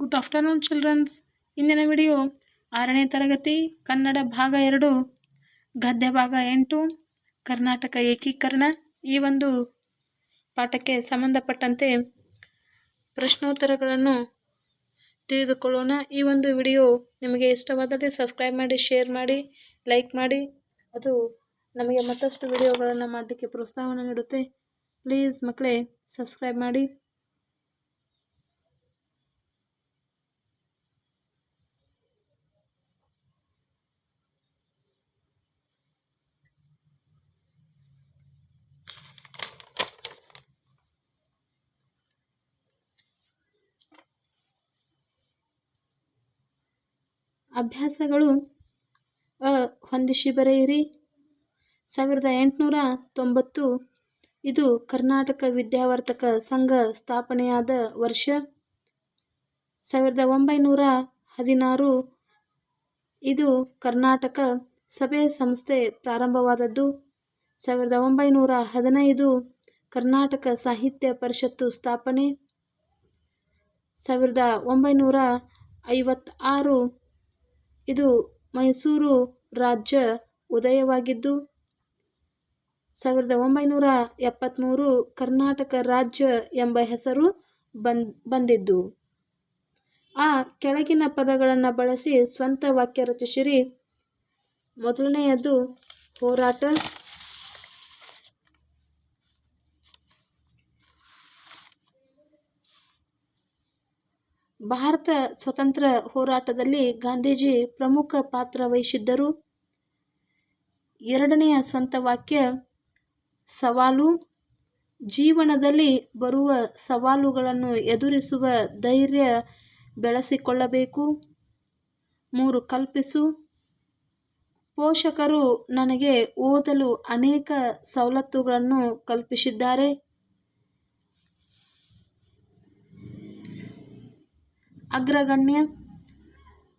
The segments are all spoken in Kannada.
Good afternoon, children's. ಇಂದಿನ ವಿಡಿಯೋ ಆರನೇ ತರಗತಿ, ಕನ್ನಡ ಭಾಗ ಎರಡು, ಗದ್ಯ ಭಾಗ ಎಂಟು, ಕರ್ನಾಟಕ ಏಕೀಕರಣ. ಈ ಒಂದು ಪಾಠಕ್ಕೆ ಸಂಬಂಧಪಟ್ಟಂತೆ ಪ್ರಶ್ನೋತ್ತರಗಳನ್ನು ತಿಳಿದುಕೊಳ್ಳೋಣ. ಈ ಒಂದು ವಿಡಿಯೋ ನಿಮಗೆ ಇಷ್ಟವಾದಲ್ಲಿ ಸಬ್ಸ್ಕ್ರೈಬ್ ಮಾಡಿ, ಶೇರ್ ಮಾಡಿ, ಲೈಕ್ ಮಾಡಿ. ಅದು ನಮಗೆ ಮತ್ತಷ್ಟು ವಿಡಿಯೋಗಳನ್ನು ಮಾಡಲಿಕ್ಕೆ ಪ್ರೋತ್ಸಾಹವನ್ನು ನೀಡುತ್ತೆ. ಪ್ಲೀಸ್ ಮಕ್ಕಳೇ, ಸಬ್ಸ್ಕ್ರೈಬ್ ಮಾಡಿ. ಅಭ್ಯಾಸಗಳು ಹೊಂದಿಸಿ ಬರೆಯಿರಿ ಸಾವಿರದ ಎಂಟುನೂರ ತೊಂಬತ್ತು, ಇದು ಕರ್ನಾಟಕ ವಿದ್ಯಾವರ್ತಕ ಸಂಘ ಸ್ಥಾಪನೆಯಾದ ವರ್ಷ. ಸಾವಿರದ ಒಂಬೈನೂರ ಹದಿನಾರು, ಇದು ಕರ್ನಾಟಕ ಸಭೆ ಸಂಸ್ಥೆ ಪ್ರಾರಂಭವಾದದ್ದು. ಸಾವಿರದ ಒಂಬೈನೂರ ಹದಿನೈದು, ಕರ್ನಾಟಕ ಸಾಹಿತ್ಯ ಪರಿಷತ್ತು ಸ್ಥಾಪನೆ. ಸಾವಿರದ ಒಂಬೈನೂರ ಐವತ್ತಾರು ಇದು ಮೈಸೂರು ರಾಜ್ಯ ಉದಯವಾಗಿದ್ದು, ಸಾವಿರದ ಒಂಬೈನೂರ ಎಪ್ಪತ್ತ್ಮೂರು ಕರ್ನಾಟಕ ರಾಜ್ಯ ಎಂಬ ಹೆಸರು ಬಂದ್, ಬಂದಿದ್ದು. ಆ ಕೆಳಗಿನ ಪದಗಳನ್ನು ಬಳಸಿ ಸ್ವಂತ ವಾಕ್ಯ ರಚಿಸಿರಿ. ಮೊದಲನೆಯದು ಹೋರಾಟ. ಭಾರತ ಸ್ವತಂತ್ರ ಹೋರಾಟದಲ್ಲಿ ಗಾಂಧೀಜಿ ಪ್ರಮುಖ ಪಾತ್ರ ವಹಿಸಿದ್ದರು. ಎರಡನೆಯ ಸ್ವಂತ ವಾಕ್ಯ, ಸವಾಲು. ಜೀವನದಲ್ಲಿ ಬರುವ ಸವಾಲುಗಳನ್ನು ಎದುರಿಸುವ ಧೈರ್ಯ ಬೆಳೆಸಿಕೊಳ್ಳಬೇಕು. ಮೂರು, ಕಲ್ಪಿಸು. ಪೋಷಕರು ನನಗೆ ಓದಲು ಅನೇಕ ಸವಲತ್ತುಗಳನ್ನು ಕಲ್ಪಿಸಿದ್ದಾರೆ. ಅಗ್ರಗಣ್ಯ.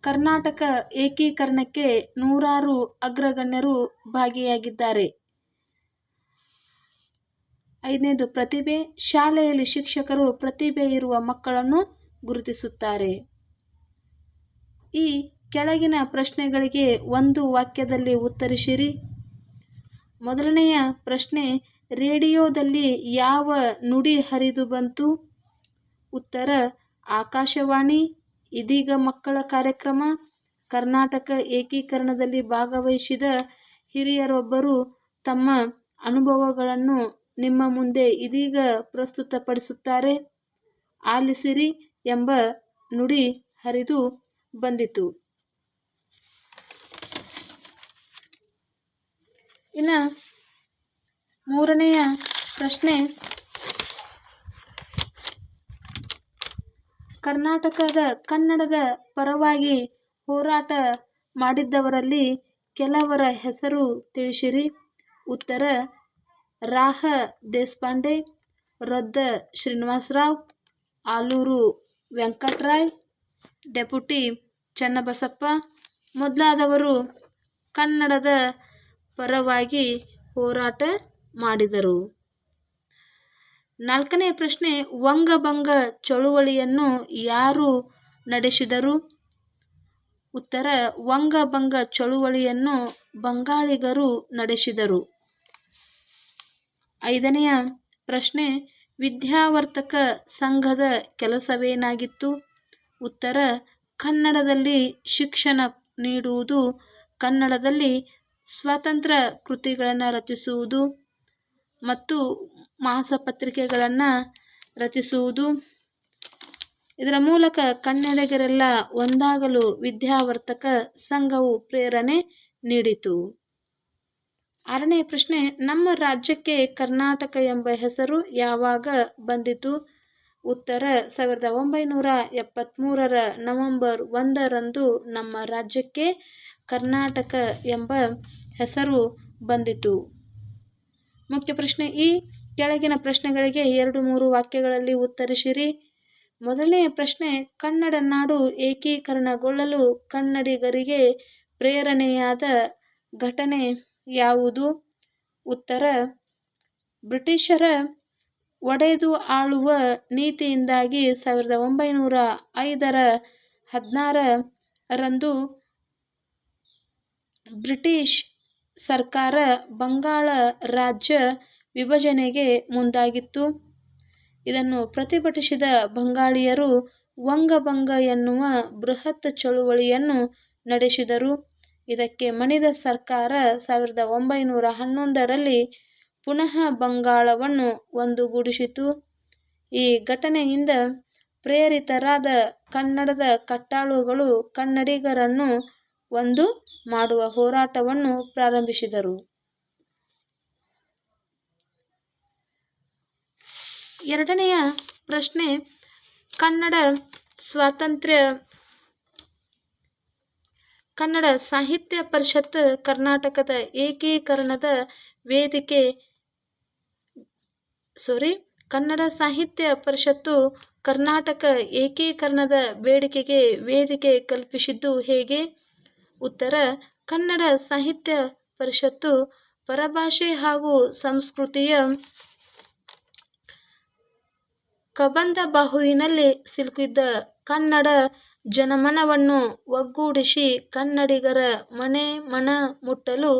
ಕರ್ನಾಟಕ ಏಕೀಕರಣಕ್ಕೆ ನೂರಾರು ಅಗ್ರಗಣ್ಯರು ಭಾಗಿಯಾಗಿದ್ದಾರೆ. ಐದನೇದು ಪ್ರತಿಭೆ. ಶಾಲೆಯಲ್ಲಿ ಶಿಕ್ಷಕರು ಪ್ರತಿಭೆ ಇರುವ ಮಕ್ಕಳನ್ನು ಗುರುತಿಸುತ್ತಾರೆ. ಈ ಕೆಳಗಿನ ಪ್ರಶ್ನೆಗಳಿಗೆ ಒಂದು ವಾಕ್ಯದಲ್ಲಿ ಉತ್ತರಿಸಿರಿ. ಮೊದಲನೆಯ ಪ್ರಶ್ನೆ, ರೇಡಿಯೋದಲ್ಲಿ ಯಾವ ನುಡಿ ಹರಿದು ಬಂತು? ಉತ್ತರ ಆಕಾಶವಾಣಿ, ಇದೀಗ ಮಕ್ಕಳ ಕಾರ್ಯಕ್ರಮ, ಕರ್ನಾಟಕ ಏಕೀಕರಣದಲ್ಲಿ ಭಾಗವಹಿಸಿದ ಹಿರಿಯರೊಬ್ಬರು ತಮ್ಮ ಅನುಭವಗಳನ್ನು ನಿಮ್ಮ ಮುಂದೆ ಇದೀಗ ಪ್ರಸ್ತುತಪಡಿಸುತ್ತಾರೆ. ಆಲಿಸಿರಿ ಎಂಬ ನುಡಿ ಹರಿದು ಬಂದಿತು. ಇನ್ನು ಮೂರನೆಯ ಪ್ರಶ್ನೆ ಕರ್ನಾಟಕದ ಕನ್ನಡದ ಪರವಾಗಿ ಹೋರಾಟ ಮಾಡಿದ್ದವರಲ್ಲಿ ಕೆಲವರ ಹೆಸರು ತಿಳಿಸಿರಿ. ಉತ್ತರ, ರಾಹ ದೇಶಪಾಂಡೆ, ರೊದ್ದ ಶ್ರೀನಿವಾಸರಾವ್, ಆಲೂರು ವೆಂಕಟರಾಯ್ ಡೆಪುಟಿ ಚನ್ನಬಸಪ್ಪ ಮೊದಲಾದವರು ಕನ್ನಡದ ಪರವಾಗಿ ಹೋರಾಟ ಮಾಡಿದರು. ನಾಲ್ಕನೇ ಪ್ರಶ್ನೆ, ವಂಗಭಂಗ ಚಳುವಳಿಯನ್ನು ಯಾರು ನಡೆಸಿದರು? ಉತ್ತರ, ವಂಗಭಂಗ ಚಳುವಳಿಯನ್ನು ಬಂಗಾಳಿಗರು ನಡೆಸಿದರು. ಐದನೆಯ ಪ್ರಶ್ನೆ ವಿದ್ಯಾವರ್ತಕ ಸಂಘದ ಕೆಲಸವೇನಾಗಿತ್ತು? ಉತ್ತರ, ಕನ್ನಡದಲ್ಲಿ ಶಿಕ್ಷಣ ನೀಡುವುದು, ಕನ್ನಡದಲ್ಲಿ ಸ್ವತಂತ್ರ ಕೃತಿಗಳನ್ನು ರಚಿಸುವುದು ಮತ್ತು ಮಾಸಪತ್ರಿಕೆಗಳನ್ನು ರಚಿಸುವುದು. ಇದರ ಮೂಲಕ ಕನ್ನಡಿಗರೆಲ್ಲ ಒಂದಾಗಲು ವಿದ್ಯಾವರ್ತಕ ಸಂಘವು ಪ್ರೇರಣೆ ನೀಡಿತು. ಆರನೇ ಪ್ರಶ್ನೆ, ನಮ್ಮ ರಾಜ್ಯಕ್ಕೆ ಕರ್ನಾಟಕ ಎಂಬ ಹೆಸರು ಯಾವಾಗ ಬಂದಿತು? ಉತ್ತರ, ಸಾವಿರದ ಒಂಬೈನೂರ ಎಪ್ಪತ್ತ್ಮೂರರ ನವೆಂಬರ್ ಒಂದರಂದು ನಮ್ಮ ರಾಜ್ಯಕ್ಕೆ ಕರ್ನಾಟಕ ಎಂಬ ಹೆಸರು ಬಂದಿತು. ಮುಖ್ಯ ಪ್ರಶ್ನೆ ಈ ಕೆಳಗಿನ ಪ್ರಶ್ನೆಗಳಿಗೆ ಎರಡು ಮೂರು ವಾಕ್ಯಗಳಲ್ಲಿ ಉತ್ತರಿಸಿರಿ. ಮೊದಲನೆಯ ಪ್ರಶ್ನೆ, ಕನ್ನಡ ನಾಡು ಏಕೀಕರಣಗೊಳ್ಳಲು ಕನ್ನಡಿಗರಿಗೆ ಪ್ರೇರಣೆಯಾದ ಘಟನೆ ಯಾವುದು? ಉತ್ತರ, ಬ್ರಿಟಿಷರ ಒಡೆದು ಆಳುವ ನೀತಿಯಿಂದಾಗಿ ಸಾವಿರದ ಒಂಬೈನೂರ ಐದರ ಹದಿನಾರರಂದು ಬ್ರಿಟಿಷ್ ಸರ್ಕಾರ ಬಂಗಾಳ ರಾಜ್ಯ ವಿಭಜನೆಗೆ ಮುಂದಾಗಿತ್ತು. ಇದನ್ನು ಪ್ರತಿಭಟಿಸಿದ ಬಂಗಾಳಿಯರು ವಂಗಭಂಗ ಎನ್ನುವ ಬೃಹತ್ ಚಳುವಳಿಯನ್ನು ನಡೆಸಿದರು. ಇದಕ್ಕೆ ಮಣಿದ ಸರ್ಕಾರ ಸಾವಿರದ ಒಂಬೈನೂರ ಹನ್ನೊಂದರಲ್ಲಿ ಪುನಃ ಬಂಗಾಳವನ್ನು ಒಂದುಗೂಡಿಸಿತು. ಈ ಘಟನೆಯಿಂದ ಪ್ರೇರಿತರಾದ ಕನ್ನಡದ ಕಟ್ಟಾಳುಗಳು ಕನ್ನಡಿಗರನ್ನು ಒಂದು ಮಾಡುವ ಹೋರಾಟವನ್ನು ಪ್ರಾರಂಭಿಸಿದರು. ಎರಡನೆಯ ಪ್ರಶ್ನೆ, ಕನ್ನಡ ಸ್ವಾತಂತ್ರ್ಯ, ಕನ್ನಡ ಸಾಹಿತ್ಯ ಪರಿಷತ್ ಕರ್ನಾಟಕದ ಏಕೀಕರಣದ ವೇದಿಕೆ ಸಾರಿ ಕನ್ನಡ ಸಾಹಿತ್ಯ ಪರಿಷತ್ತು ಕರ್ನಾಟಕ ಏಕೀಕರಣದ ಬೇಡಿಕೆಗೆ ವೇದಿಕೆ ಕಲ್ಪಿಸಿದ್ದು ಹೇಗೆ? ಉತ್ತರ ಕನ್ನಡ ಸಾಹಿತ್ಯ ಪರಿಷತ್ತು, ಪರಭಾಷೆ ಹಾಗೂ ಸಂಸ್ಕೃತಿಯ ಕಬಂದಬಾಹುವಿನಲ್ಲಿ ಸಿಲುಕಿದ್ದ ಕನ್ನಡ ಜನಮನವನ್ನು ಒಗ್ಗೂಡಿಸಿ ಕನ್ನಡಿಗರ ಮನೆ ಮನ ಮುಟ್ಟಲು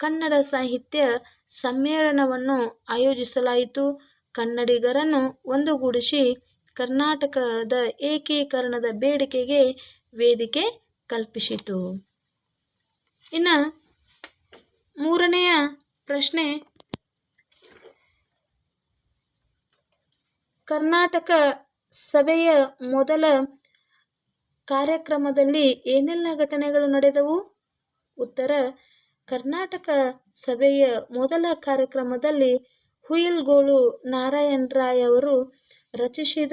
ಕನ್ನಡ ಸಾಹಿತ್ಯ ಸಮ್ಮೇಳನವನ್ನು ಆಯೋಜಿಸಲಾಯಿತು. ಕನ್ನಡಿಗರನ್ನು ಒಂದುಗೂಡಿಸಿ ಕರ್ನಾಟಕದ ಏಕೀಕರಣದ ಬೇಡಿಕೆಗೆ ವೇದಿಕೆ ಕಲ್ಪಿಸಿತು. ಇನ್ನು ಮೂರನೆಯ ಪ್ರಶ್ನೆ, ಕರ್ನಾಟಕ ಸಭೆಯ ಮೊದಲ ಕಾರ್ಯಕ್ರಮದಲ್ಲಿ ಏನೆಲ್ಲ ಘಟನೆಗಳು ನಡೆದವು? ಉತ್ತರ, ಕರ್ನಾಟಕ ಸಭೆಯ ಮೊದಲ ಕಾರ್ಯಕ್ರಮದಲ್ಲಿ ಹುಯಿಲ್ಗೋಳು ನಾರಾಯಣರಾಯ್ ಅವರು ರಚಿಸಿದ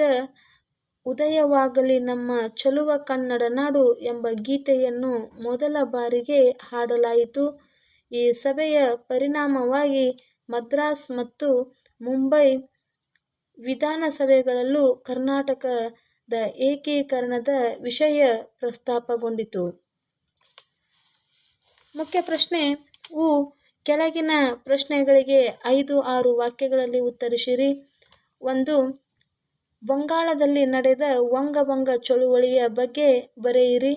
ಉದಯವಾಗಲಿ ನಮ್ಮ ಚೆಲುವ ಕನ್ನಡ ನಾಡು ಎಂಬ ಗೀತೆಯನ್ನು ಮೊದಲ ಬಾರಿಗೆ ಹಾಡಲಾಯಿತು. ಈ ಸಭೆಯ ಪರಿಣಾಮವಾಗಿ ಮದ್ರಾಸ್ ಮತ್ತು ಮುಂಬೈ ವಿಧಾನಸಭೆಗಳಲ್ಲೂ ಕರ್ನಾಟಕದ ಏಕೀಕರಣದ ವಿಷಯ ಪ್ರಸ್ತಾಪಗೊಂಡಿತು. ಮುಖ್ಯ ಪ್ರಶ್ನೆ, ಉ, ಕೆಳಗಿನ ಪ್ರಶ್ನೆಗಳಿಗೆ ಐದು ಆರು ವಾಕ್ಯಗಳಲ್ಲಿ ಉತ್ತರಿಸಿರಿ. ಒಂದು ಬಂಗಾಳದಲ್ಲಿ ನಡೆದ ವಂಗಭಂಗ ಚಳುವಳಿಯ ಬಗ್ಗೆ ಬರೆಯಿರಿ.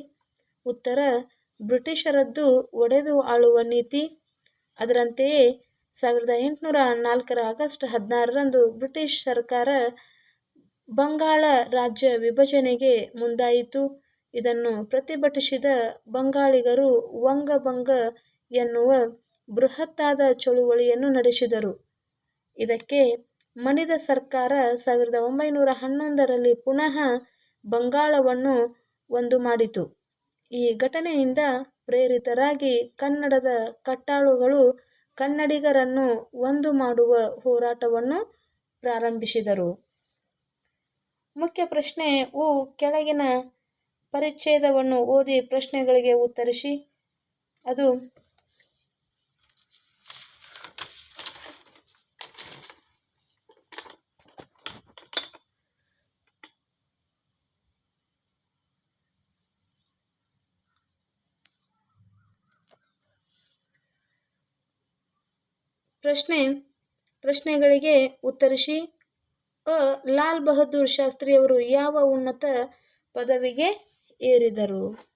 ಉತ್ತರ, ಬ್ರಿಟಿಷರದ್ದು ಒಡೆದು ಆಳುವ ನೀತಿ. ಅದರಂತೆಯೇ, ಸಾವಿರದ ಎಂಟುನೂರ ನಾಲ್ಕರ ಆಗಸ್ಟ್ ಹದಿನಾರರಂದು ಬ್ರಿಟಿಷ್ ಸರ್ಕಾರ ಬಂಗಾಳ ರಾಜ್ಯ ವಿಭಜನೆಗೆ ಮುಂದಾಯಿತು. ಇದನ್ನು ಪ್ರತಿಭಟಿಸಿದ ಬಂಗಾಳಿಗರು ವಂಗಭಂಗ ಎನ್ನುವ ಬೃಹತ್ತಾದ ಚಳುವಳಿಯನ್ನು ನಡೆಸಿದರು. ಇದಕ್ಕೆ ಮಣಿದ ಸರ್ಕಾರ ಸಾವಿರದ ಒಂಬೈನೂರ ಹನ್ನೊಂದರಲ್ಲಿ ಪುನಃ ಬಂಗಾಳವನ್ನು ಒಂದು ಮಾಡಿತು ಈ ಘಟನೆಯಿಂದ ಪ್ರೇರಿತರಾಗಿ ಕನ್ನಡದ ಕಟ್ಟಾಳುಗಳು ಕನ್ನಡಿಗರನ್ನು ಒಂದು ಮಾಡುವ ಹೋರಾಟವನ್ನು ಪ್ರಾರಂಭಿಸಿದರು. ಮುಖ್ಯ ಪ್ರಶ್ನೆ ಉ ಕೆಳಗಿನ ಪರಿಚ್ಛೇದವನ್ನು ಓದಿ ಪ್ರಶ್ನೆಗಳಿಗೆ ಉತ್ತರಿಸಿ. ಅದು ಪ್ರಶ್ನೆ, ಪ್ರಶ್ನೆಗಳಿಗೆ ಉತ್ತರಿಸಿ. ಅ ಲಾಲ್ ಬಹದ್ದೂರ್ ಶಾಸ್ತ್ರಿಯವರು ಯಾವ ಉನ್ನತ ಪದವಿಗೆ ಏರಿದರು?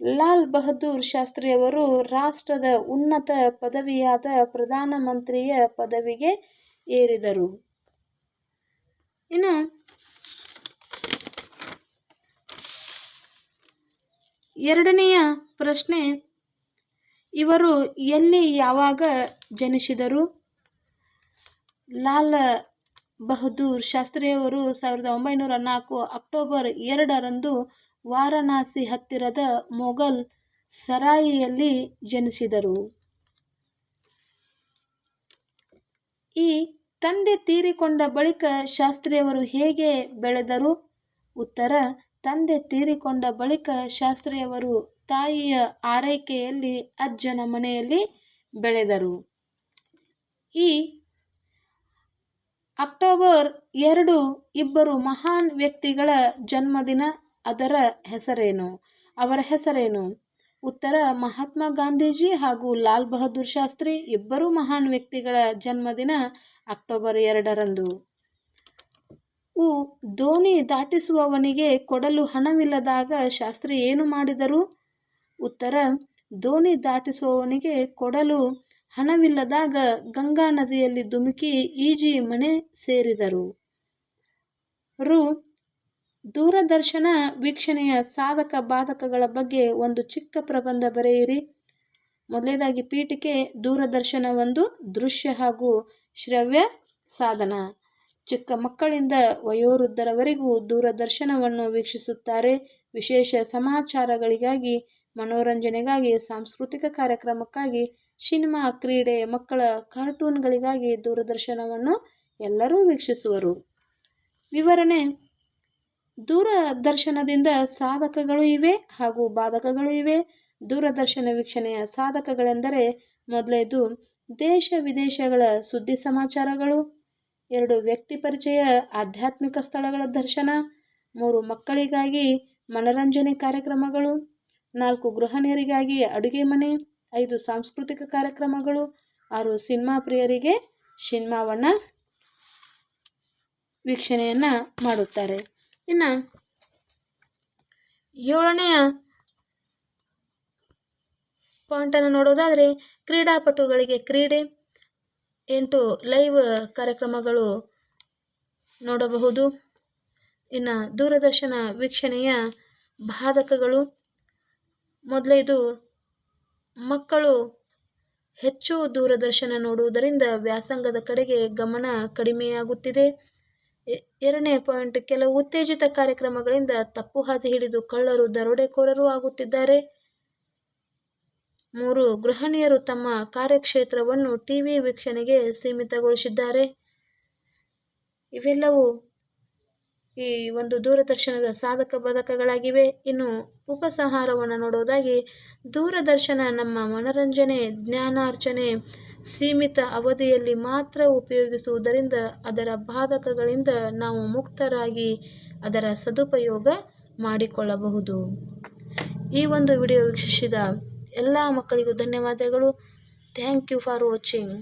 ಲಾಲ್ ಬಹದ್ದೂರ್ ಶಾಸ್ತ್ರಿಯವರು ರಾಷ್ಟ್ರದ ಉನ್ನತ ಪದವಿಯಾದ ಪ್ರಧಾನ ಮಂತ್ರಿಯ ಪದವಿಗೆ ಏರಿದರು. ಇನ್ನು, ಎರಡನೆಯ ಪ್ರಶ್ನೆ ಇವರು ಎಲ್ಲಿ ಯಾವಾಗ ಜನಿಸಿದರು? ಲಾಲ್ ಬಹದ್ದೂರ್ ಶಾಸ್ತ್ರಿಯವರು ಸಾವಿರದ ಒಂಬೈನೂರ ನಾಲ್ಕು ಅಕ್ಟೋಬರ್ ಎರಡರಂದು ವಾರಣಾಸಿ ಹತ್ತಿರದ ಮೊಘಲ್ ಸರಾಯಿಯಲ್ಲಿ ಜನಿಸಿದರು. ಈ ತಂದೆ ತೀರಿಕೊಂಡ ಬಳಿಕ ಶಾಸ್ತ್ರಿಯವರು ಹೇಗೆ ಬೆಳೆದರು? ಉತ್ತರ, ತಂದೆ ತೀರಿಕೊಂಡ ಬಳಿಕ ಶಾಸ್ತ್ರಿಯವರು ತಾಯಿಯ ಆರೈಕೆಯಲ್ಲಿ ಅಜ್ಜನ ಮನೆಯಲ್ಲಿ ಬೆಳೆದರು. ಈ ಅಕ್ಟೋಬರ್ ಎರಡು ಇಬ್ಬರು ಮಹಾನ್ ವ್ಯಕ್ತಿಗಳ ಜನ್ಮದಿನ. ಅದರ ಹೆಸರೇನು? ಅವರ ಹೆಸರೇನು? ಉತ್ತರ, ಮಹಾತ್ಮ ಗಾಂಧೀಜಿ ಹಾಗೂ ಲಾಲ್ ಬಹದ್ದೂರ್ ಶಾಸ್ತ್ರಿ ಇಬ್ಬರು ಮಹಾನ್ ವ್ಯಕ್ತಿಗಳ ಜನ್ಮದಿನ ಅಕ್ಟೋಬರ್ ಎರಡರಂದು ಉ, ದೋಣಿ ದಾಟಿಸುವವನಿಗೆ ಕೊಡಲು ಹಣವಿಲ್ಲದಾಗ ಶಾಸ್ತ್ರಿ ಏನು ಮಾಡಿದರು ಉತ್ತರ, ದೋಣಿ ದಾಟಿಸುವವನಿಗೆ ಕೊಡಲು ಹಣವಿಲ್ಲದಾಗ ಗಂಗಾ ನದಿಯಲ್ಲಿ ಧುಮುಕಿ ಈಜಿ ಮನೆ ಸೇರಿದರು. ರು. ದೂರದರ್ಶನ ವೀಕ್ಷಣೆಯ ಸಾಧಕ ಬಾಧಕಗಳ ಬಗ್ಗೆ ಒಂದು ಚಿಕ್ಕ ಪ್ರಬಂಧ ಬರೆಯಿರಿ. ಮೊದಲನೇದಾಗಿ ಪೀಠಿಕೆ, ದೂರದರ್ಶನ ಒಂದು ದೃಶ್ಯ ಹಾಗೂ ಶ್ರವ್ಯ ಸಾಧನ. ಚಿಕ್ಕ ಮಕ್ಕಳಿಂದ ವಯೋವೃದ್ಧರವರೆಗೂ ದೂರದರ್ಶನವನ್ನು ವೀಕ್ಷಿಸುತ್ತಾರೆ. ವಿಶೇಷ ಸಮಾಚಾರಗಳಿಗಾಗಿ ಮನೋರಂಜನೆಗಾಗಿ, ಸಾಂಸ್ಕೃತಿಕ ಕಾರ್ಯಕ್ರಮಕ್ಕಾಗಿ, ಸಿನಿಮಾ ಕ್ರೀಡೆ, ಮಕ್ಕಳ ಕಾರ್ಟೂನ್ಗಳಿಗಾಗಿ ದೂರದರ್ಶನವನ್ನು ಎಲ್ಲರೂ ವೀಕ್ಷಿಸುವರು. ವಿವರಣೆ, ದೂರದರ್ಶನದಿಂದ ಸಾಧಕಗಳು ಇವೆ ಹಾಗೂ ಬಾಧಕಗಳು ಇವೆ. ದೂರದರ್ಶನ ವೀಕ್ಷಣೆಯ ಸಾಧಕಗಳೆಂದರೆ ಮೊದಲೇದು ದೇಶ ವಿದೇಶಗಳ ಸುದ್ದಿ ಸಮಾಚಾರಗಳು, ಎರಡು ವ್ಯಕ್ತಿ ಪರಿಚಯ, ಆಧ್ಯಾತ್ಮಿಕ ಸ್ಥಳಗಳ ದರ್ಶನ, ಮೂರು ಮಕ್ಕಳಿಗಾಗಿ ಮನರಂಜನೆ ಕಾರ್ಯಕ್ರಮಗಳು. ನಾಲ್ಕು ಗೃಹಣಿಯರಿಗಾಗಿ ಅಡುಗೆ ಮನೆ, ಐದು ಸಾಂಸ್ಕೃತಿಕ ಕಾರ್ಯಕ್ರಮಗಳು, ಆರು ಸಿನಿಮಾ ಪ್ರಿಯರಿಗೆ ಸಿನಿಮಾವನ್ನು ವೀಕ್ಷಣೆಯನ್ನು ಮಾಡುತ್ತಾರೆ. ಇನ್ನು ಏಳನೆಯ ಪಾಯಿಂಟನ್ನು ನೋಡೋದಾದರೆ ಕ್ರೀಡಾಪಟುಗಳಿಗೆ ಕ್ರೀಡೆ, ಎಂಟು ಲೈವ್ ಕಾರ್ಯಕ್ರಮಗಳು ನೋಡಬಹುದು. ಇನ್ನು ದೂರದರ್ಶನ ವೀಕ್ಷಣೆಯ ಬಾಧಕಗಳು ಮೊದಲೇದು, ಮಕ್ಕಳು ಹೆಚ್ಚು ದೂರದರ್ಶನ ನೋಡುವುದರಿಂದ ವ್ಯಾಸಂಗದ ಕಡೆಗೆ ಗಮನ ಕಡಿಮೆಯಾಗುತ್ತಿದೆ. ಎರಡನೇ ಪಾಯಿಂಟ್, ಕೆಲವು ಉತ್ತೇಜಿತ ಕಾರ್ಯಕ್ರಮಗಳಿಂದ ತಪ್ಪು ಹಾದಿ ಹಿಡಿದು ಕಳ್ಳರು ದರೋಡೆಕೋರರು ಆಗುತ್ತಿದ್ದಾರೆ. ಮೂರು, ಗೃಹಿಣಿಯರು ತಮ್ಮ ಕಾರ್ಯಕ್ಷೇತ್ರವನ್ನು ಟಿವಿ ವೀಕ್ಷಣೆಗೆ ಸೀಮಿತಗೊಳಿಸಿದ್ದಾರೆ. ಇವೆಲ್ಲವೂ ಈ ಒಂದು ದೂರದರ್ಶನದ ಸಾಧಕ ಬಾಧಕಗಳಾಗಿವೆ. ಇನ್ನು ಉಪಸಂಹಾರವನ್ನು ನೋಡೋದಾಗಿ ದೂರದರ್ಶನ ನಮ್ಮ ಮನರಂಜನೆ ಜ್ಞಾನಾರ್ಚನೆ ಸೀಮಿತ ಅವಧಿಯಲ್ಲಿ ಮಾತ್ರ ಉಪಯೋಗಿಸುವುದರಿಂದ ಅದರ ಬಾಧಕಗಳಿಂದ ನಾವು ಮುಕ್ತರಾಗಿ ಅದರ ಸದುಪಯೋಗ ಮಾಡಿಕೊಳ್ಳಬಹುದು. ಈ ಒಂದು ವಿಡಿಯೋ ವೀಕ್ಷಿಸಿದ ಎಲ್ಲ ಮಕ್ಕಳಿಗೂ ಧನ್ಯವಾದಗಳು. Thank you for watching.